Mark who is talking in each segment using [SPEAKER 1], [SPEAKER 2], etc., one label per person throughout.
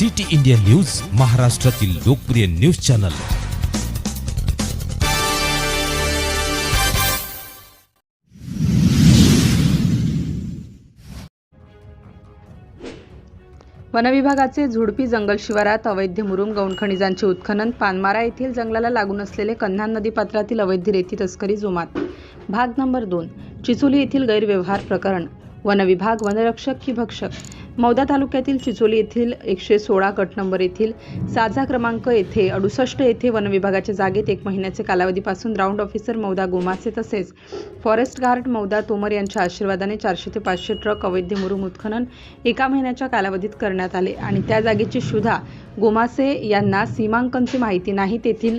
[SPEAKER 1] City India news महाराष्ट्रातील लोकप्रिय news channel.
[SPEAKER 2] वनविभागाचे झुडपी जंगल शिवारात अवैध मुरुम गौण खनिजांचे उत्खनन पानमारा येथील जंगलाला लागून असलेले कन्हान नदीपात्रातील अवैध रेती तस्करी जोमात. भाग नंबर दोन. चिचोली येथील गैरव्यवहार प्रकरण. वनविभाग वनरक्षक की भक्षक. मौदा तालुक्यातील चिचोली येथील एकशे सोळा गट नंबर येथील साजा क्रमांक येथे अडुसष्ट येथे वनविभागाच्या जागेत एक महिन्याचे कालावधीपासून राऊंड ऑफिसर मौदा गोमासे तसेच फॉरेस्ट गार्ड मौदा तोमर यांच्या आशीर्वादाने चारशे ते पाचशे ट्रक अवैध मुरुम उत्खनन एका महिन्याच्या कालावधीत करण्यात आले. आणि त्या जागेची शुधा गोमासे यांना सीमांकनची माहिती नाही तेथील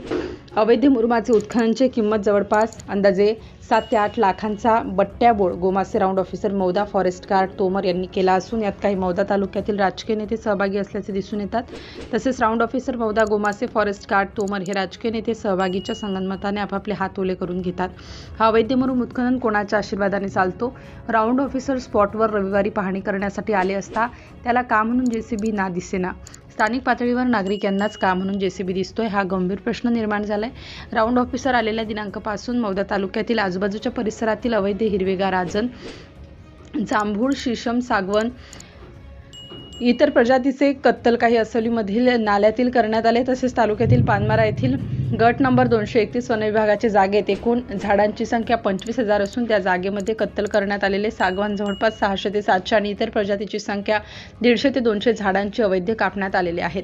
[SPEAKER 2] अवैध मुरुमाचे उत्खननची किंमत जवळपास अंदाजे सात ते आठ लाखांचा बट्ट्याबोळ. Gomase round officer Mouda forest guard Tomar यांनी केला असून यात काही मौदा तालुक्यातील राजकीय नेते सहभागी असल्याचे दिसून येतात. तसेच round officer Mouda Gomase forest guard Tomar हे राजकीय नेते सहभागीच्या संगनमताने आपापले हात ओले करून घेतात. हा अवैध मुरुम उत्खनन कोणाच्या आशीर्वादाने चालतो? राऊंड ऑफिसर स्पॉटवर रविवारी पाहणी करण्यासाठी आले असता त्याला का म्हणून जेसीबी ना दिसेना? स्थानिक पातळीवर नागरिक यांनाच का म्हणून जेसीबी दिसतोय हा गंभीर प्रश्न निर्माण झालाय. राऊंड ऑफिसर आलेल्या दिनांकापासून मौदा तालुक्यातील आजूबाजूच्या परिसरातील अवैध हिरवेगार आजन जांभूळ शिशम सागवन इतर प्रजातीचे कत्तल काही असलीमधील नाल्यातील करण्यात आले तसेच तालुक्यातील पानमारा येथील गट नंबर दोनशे एकतीस वनविभागाच्या जागेत एकूण झाडांची संख्या पंचवीस हजार असून त्या जागेमध्ये कत्तल करण्यात आलेले सागवान जवळपास सहाशे ते सातशे आणि इतर प्रजातीची संख्या दीडशे ते दोनशे झाडांची अवैध कापण्यात आलेले आहेत.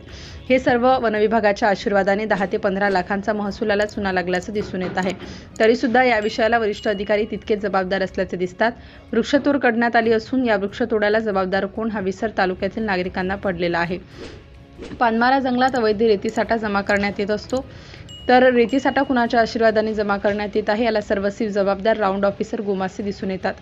[SPEAKER 2] हे सर्व वनविभागाच्या आशीर्वादाने दहा ते पंधरा लाखांचा महसुलाला चुना लागल्याचं दिसून येत आहे. तरीसुद्धा या विषयाला वरिष्ठ अधिकारी तितकेच जबाबदार असल्याचे दिसतात. वृक्षतोड करण्यात आली असून या वृक्षतोडाला जबाबदार कोण हा विसर तालुक्यातील नागरिकांना पडलेला आहे. पानमारा जंगलात अवैध रेतीसाठा जमा करण्यात येत असतो. तर रेतीसाठा कुणाच्या आशीर्वादाने जमा करण्यात येत आहे? याला सर्वस्वी जबाबदार राऊंड ऑफिसर गोमासे दिसून येतात.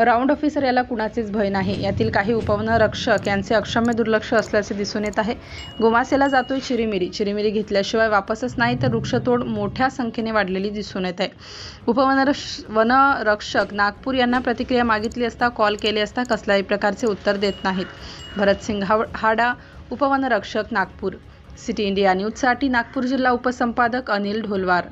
[SPEAKER 2] राऊंड ऑफिसर याला कुणाचेच भय नाही. यातील काही उपवन रक्षक यांचे अक्षम्य दुर्लक्ष असल्याचे दिसून येत आहे. गोमासेला जातोय चिरीमिरी. चिरीमिरी घेतल्याशिवाय वापसच नाही तर वृक्षतोड मोठ्या संख्येने वाढलेली दिसून येत आहे. उपवनरक्ष वनरक्षक नागपूर यांना प्रतिक्रिया मागितली असता कॉल केले असता कसल्याही प्रकारचे उत्तर देत नाहीत. भरतसिंग हाडा उपवनरक्षक नागपूर. सिटी इंडिया न्यूजसाठी नागपूर जिल्हा उपसंपादक अनिल ढोलवार.